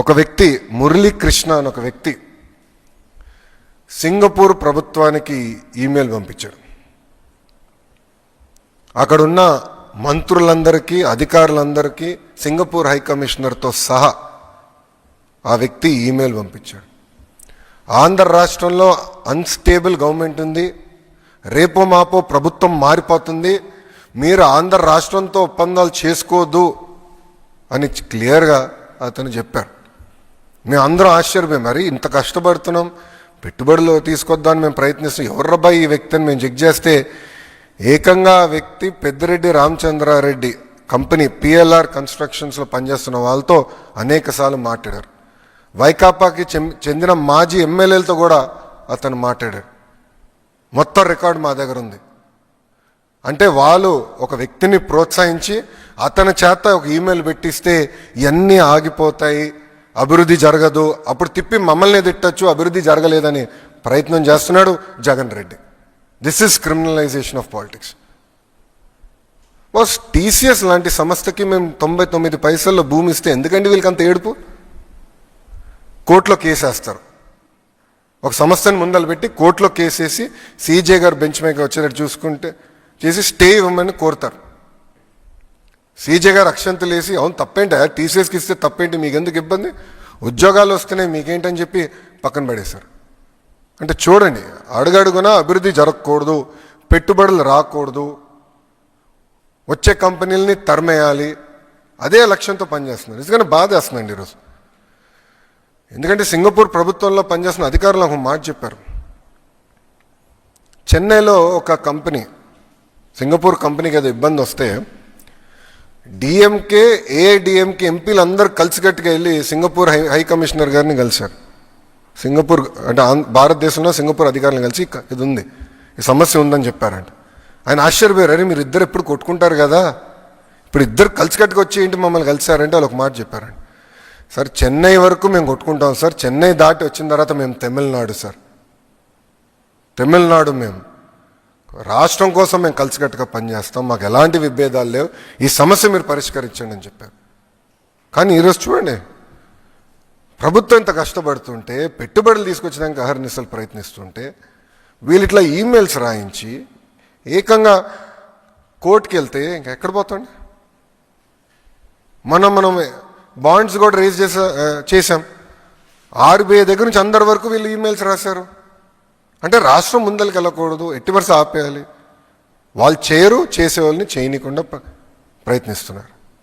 ఒక వ్యక్తి మురళీకృష్ణ అని ఒక వ్యక్తి సింగపూర్ ప్రభుత్వానికి ఈమెయిల్ పంపించాడు. అక్కడున్న మంత్రులందరికీ అధికారులందరికీ సింగపూర్ హైకమిషనర్తో సహా ఆ వ్యక్తి ఈమెయిల్ పంపించాడు. ఆంధ్ర రాష్ట్రంలో అన్స్టేబుల్ గవర్నమెంట్ ఉంది రేపో మాపో ప్రభుత్వం మారిపోతుంది మీరు ఆంధ్ర రాష్ట్రంతో ఒప్పందాలు చేసుకోవద్దు అని క్లియర్గా అతను చెప్పారు మేము అందరం ఆశ్చర్యపోయి. మరి ఇంత కష్టపడుతున్నాం. పెట్టుబడులు తీసుకొద్దామని మేము ప్రయత్నిస్తాం ఎవర్రబ్బా ఈ వ్యక్తిని మేము చెక్ చేస్తే ఏకంగా వ్యక్తి పెద్దిరెడ్డి రామచంద్రారెడ్డి కంపెనీ పిఎల్ఆర్ కన్స్ట్రక్షన్స్లో పనిచేస్తున్న వాళ్ళతో అనేకసార్లు మాట్లాడారు. వైకాపాకి చెందిన మాజీ ఎమ్మెల్యేలతో కూడా అతను మాట్లాడారు. మొత్తం రికార్డు మా దగ్గర ఉంది. అంటే వాళ్ళు ఒక వ్యక్తిని ప్రోత్సహించి అతని చేత ఒక ఈమెయిల్ పెట్టిస్తే ఇవన్నీ ఆగిపోతాయి అభివృద్ధి జరగదు. అప్పుడు తిప్పి మమ్మల్ని తిట్టచ్చు అభివృద్ధి జరగలేదని ప్రయత్నం చేస్తున్నాడు Jagan Reddy. This is criminalisation of politics boss TCS లాంటి సంస్థకి మేము తొంభై తొమ్మిది పైసల్లో భూమి ఇస్తే ఎందుకండి వీళ్ళకి అంత ఏడుపు? కోర్టులో కేసేస్తారు. ఒక సంస్థని ముందలు పెట్టి కోర్టులో కేసేసి సీజే గారు బెంచ్ మీద వచ్చేటట్టు చూసుకుంటే చేసి స్టే ఇవ్వమని కోరుతారు. సీజే గారు అక్షంతలు అవును తప్పేంట? టీసీఎస్కి ఇస్తే తప్పేంటి? మీకు ఎందుకు ఇబ్బంది? ఉద్యోగాలు వస్తున్నాయి మీకేంటని చెప్పి పక్కన పడేశారు. అంటే చూడండి అడుగడుగున అభివృద్ధి జరగకూడదు పెట్టుబడులు రాకూడదు. వచ్చే కంపెనీలని తరిమేయాలి. అదే లక్ష్యంతో పనిచేస్తున్నారు. ఎందుకంటే బాధ వేస్తుందండి ఈరోజు. ఎందుకంటే సింగపూర్ ప్రభుత్వంలో పనిచేస్తున్న అధికారులు ఒక మాట చెప్పారు. చెన్నైలో ఒక కంపెనీ సింగపూర్ కంపెనీకి ఏదో ఇబ్బంది వస్తే డిఎంకే ఏఐడిఎంకే ఎంపీలు అందరు కలిసికట్టుగా వెళ్ళి సింగపూర్ హై హై కమిషనర్ గారిని కలిశారు. సింగపూర్ అంటే భారతదేశంలో సింగపూర్ అధికారులను కలిసి ఇది ఉంది ఈ సమస్య ఉందని చెప్పారంట. ఆయన ఆశ్చర్యపోయారు. అరే మీరు ఇద్దరు ఎప్పుడు కొట్టుకుంటారు కదా? ఇప్పుడు ఇద్దరు కలిసికట్టుగా వచ్చి ఏంటి మమ్మల్ని కలిసారంటే వాళ్ళు ఒక మాట చెప్పారండి సార్ చెన్నై వరకు మేము కొట్టుకుంటాం సార్. చెన్నై దాటి వచ్చిన తర్వాత మేము తమిళనాడు సార్. తమిళనాడు మేము. రాష్ట్రం కోసం మేము కలిసికట్టుగా పనిచేస్తాం మాకు ఎలాంటి విభేదాలు లేవు. ఈ సమస్య మీరు పరిష్కరించండి అని చెప్పారు. కానీ ఈరోజు చూడండి ప్రభుత్వం ఇంత కష్టపడుతుంటే పెట్టుబడులు తీసుకొచ్చడానికి అహర్నిశలు ప్రయత్నిస్తుంటే వీళ్ళిట్లా ఈమెయిల్స్ రాయించి ఏకంగా కోర్టుకి వెళ్తే ఇంకా ఎక్కడ పోతాండి మనం మనం బాండ్స్ కూడా రేజ్ చేసా చేసాం ఆర్బీఐ దగ్గర నుంచి అందరి వరకు వీళ్ళు ఈమెయిల్స్ రాశారు. అంటే రాష్ట్రం ముందరికి వెళ్ళకూడదు ఎట్టి వరుస ఆపేయాలి. వాళ్ళు చేయరు చేసే వాళ్ళని చేయనీయకుండా ప్ర- ప్రయత్నిస్తున్నారు.